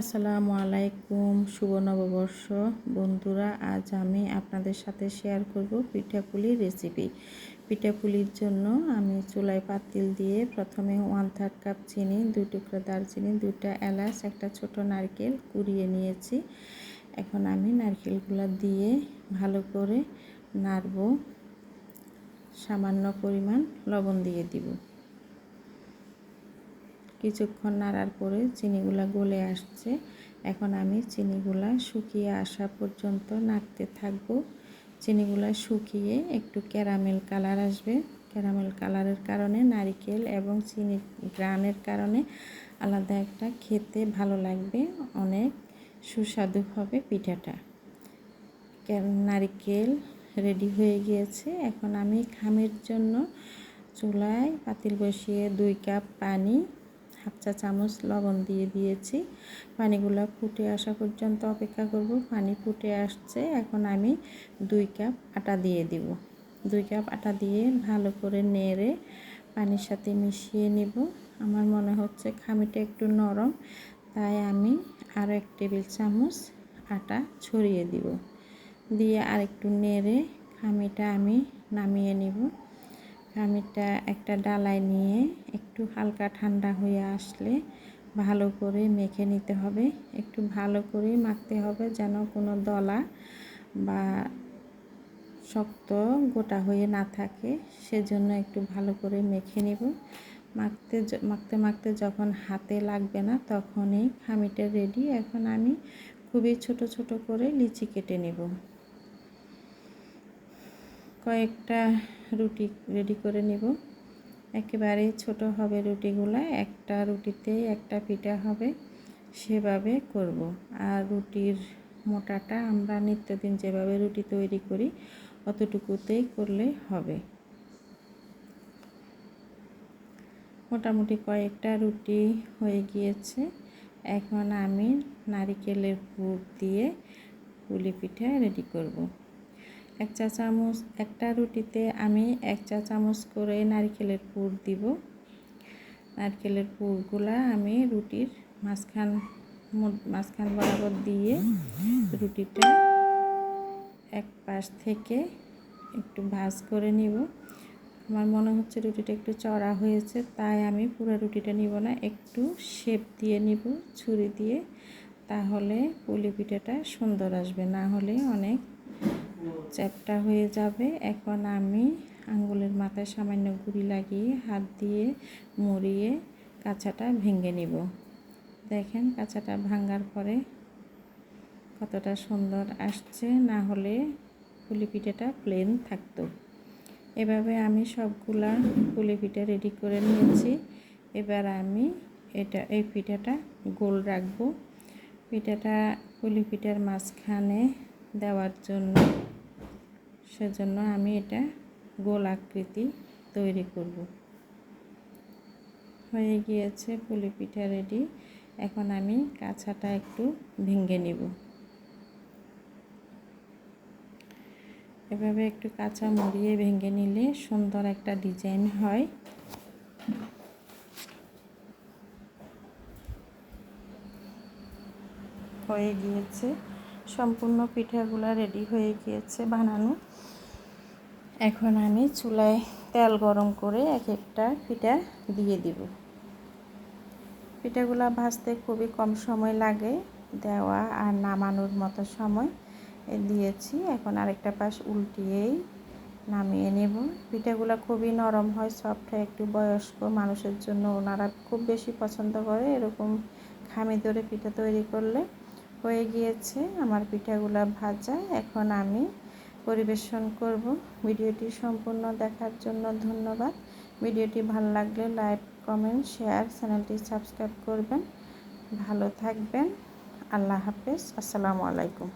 আসসালামু আলাইকুম, শুভ নববর্ষ। বন্ধুরা, আজ আমি আপনাদের সাথে শেয়ার করব পিঠাপুলির রেসিপি পিঠাপুলির জন্য আমি চুলায় পাতিল দিয়ে প্রথমে ওয়ান থার্ড কাপ চিনি, দুই টুকরো দারচিনি, দুইটা এলাচ, একটা ছোট নারকেল কুড়িয়ে নিয়েছি। এখন আমি নারকেলগুলো দিয়ে ভালো করে নাড়ব। সামান্য পরিমাণ লবণ দিয়ে দিব। কিছুক্ষণ নাড়ার পরে চিনিগুলা গলে আসছে। এখন আমি চিনিগুলা শুকিয়ে আসা পর্যন্ত নাড়তে থাকব। চিনিগুলা শুকিয়ে একটু ক্যারামেল কালার আসবে। ক্যারামেল কালারের কারণে, নারিকেল এবং চিনির গ্রানের কারণে আলাদা একটা খেতে ভালো লাগবে। অনেক সুস্বাদু হবে পিঠাটা নারিকেল রেডি হয়ে গিয়েছে। এখন আমি খামের জন্য চুলায় পাতিল বসিয়ে দুই কাপ পানি হাফ চা চামচ লবণ দিয়ে দিয়েছি। পানিগুলো ফুটে আসা পর্যন্ত অপেক্ষা করব। পানি ফুটে আসছে, এখন আমি দুই কাপ আটা দিয়ে দিব। দুই কাপ আটা দিয়ে ভালো করে নেড়ে পানির সাথে মিশিয়ে নিব। আমার মনে হচ্ছে খামিটা একটু নরম, তাই আমি আরও এক টেবিল চামচ আটা ছড়িয়ে দিব। দিয়ে আরেকটু নেড়ে খামিটা আমি নামিয়ে নিব। খামিরটা একটা ডালায় নিয়ে একটু হালকা ঠান্ডা হয়ে আসলে ভালো করে মেখে নিতে হবে। একটু ভালো করে মাখতে হবে যেন কোনো দলা বা শক্ত গোটা হয়ে না থাকে। সেজন্য একটু ভালো করে মেখে নেব। মাখতে মাখতে মাখতে যখন হাতে লাগবে না তখনই খামিটা রেডি এখন আমি খুবই ছোট ছোট করে লিচি কেটে নেব। কয়েকটা রুটি রেডি করে নেব। একেবারে ছোট হবে রুটিগুলো, একটা রুটিতে একটা পিঠা হবে, সেভাবে করব। আর রুটির মোটাটা আমরা নিত্যদিন যেভাবে রুটি তৈরি করি, অতটুকুতেই করলে হবে। মোটামুটি কয়েকটা রুটি হয়ে গিয়েছে। এখন আমি নারিকেলের পুর দিয়ে পুলি পিঠা রেডি করব। এক চা চামচ, একটা রুটিতে আমি এক চা চামচ করে নারকেলের পুর দিব। নারকেলের পুরগুলা আমি রুটির মাঝখান মাঝখান বরাবর দিয়ে রুটিটা এক পাশ থেকে একটু ভাজ করে নিব। আমার মনে হচ্ছে রুটিটা একটু চড়া হয়েছে, তাই আমি পুরো রুটিটা নিব না, একটু শেপ দিয়ে নিব, ছুরি দিয়ে, তাহলে পুলি পিঠাটা সুন্দর আসবে, না হলে অনেক চ্যাপটা হয়ে যাবে। এখন আমি আঙ্গুলের মাথায় সামান্য গুড়ি লাগিয়ে হাত দিয়ে মুড়িয়ে কাঁচাটা ভেঙে নিব। দেখেন কাঁচাটা ভাঙ্গার পরে কতটা সুন্দর আসছে, না হলে পুলি পিঠাটা প্লেন থাকতো। এভাবে আমি সবগুলা পুলি পিঠা রেডি করে নিয়েছি। এবার আমি এটা, এই পিঠাটা গোল রাখব। পিঠাটা পুলি পিঠার মাঝখানে দেওয়ার জন্য সেজন্য আমি এটা গোল আকৃতি তৈরি করব। হয়ে গিয়েছে পুলি পিঠা রেডি এখন আমি কাছাটা একটু ভেঙে নিব। এভাবে একটু কাঁচা মুড়িয়ে ভেঙে নিলে সুন্দর একটা ডিজাইন হয়। হয়ে গিয়েছে সম্পূর্ণ পিঠাগুলো রেডি হয়ে গিয়েছে বানানো। এখন আমি চুলায় তেল গরম করে এক একটা পিঠা দিয়ে দিব। পিঠাগুলা ভাজতে খুবই কম সময় লাগে, দেওয়া আর নামানোর মতো সময় দিয়েছি। এখন আরেকটা পাশ উল্টিয়েই নামিয়ে নেব। পিঠাগুলো খুবই নরম হয় সফট হয়, একটু বয়স্ক মানুষের জন্য। ওনারা খুব বেশি পছন্দ করে এরকম খামি ধরে পিঠা তৈরি করলে। হয়ে গিয়েছে, আমার পিঠাগুলো ভাজা। এখন আমি পরিবেশন করব। ভিডিওটি সম্পূর্ণ দেখার জন্য ধন্যবাদ। ভিডিওটি ভালো লাগলে লাইক, কমেন্ট, শেয়ার, চ্যানেলটি সাবস্ক্রাইব করবেন। ভালো থাকবেন। আল্লাহ হাফেজ। আসসালামু আলাইকুম।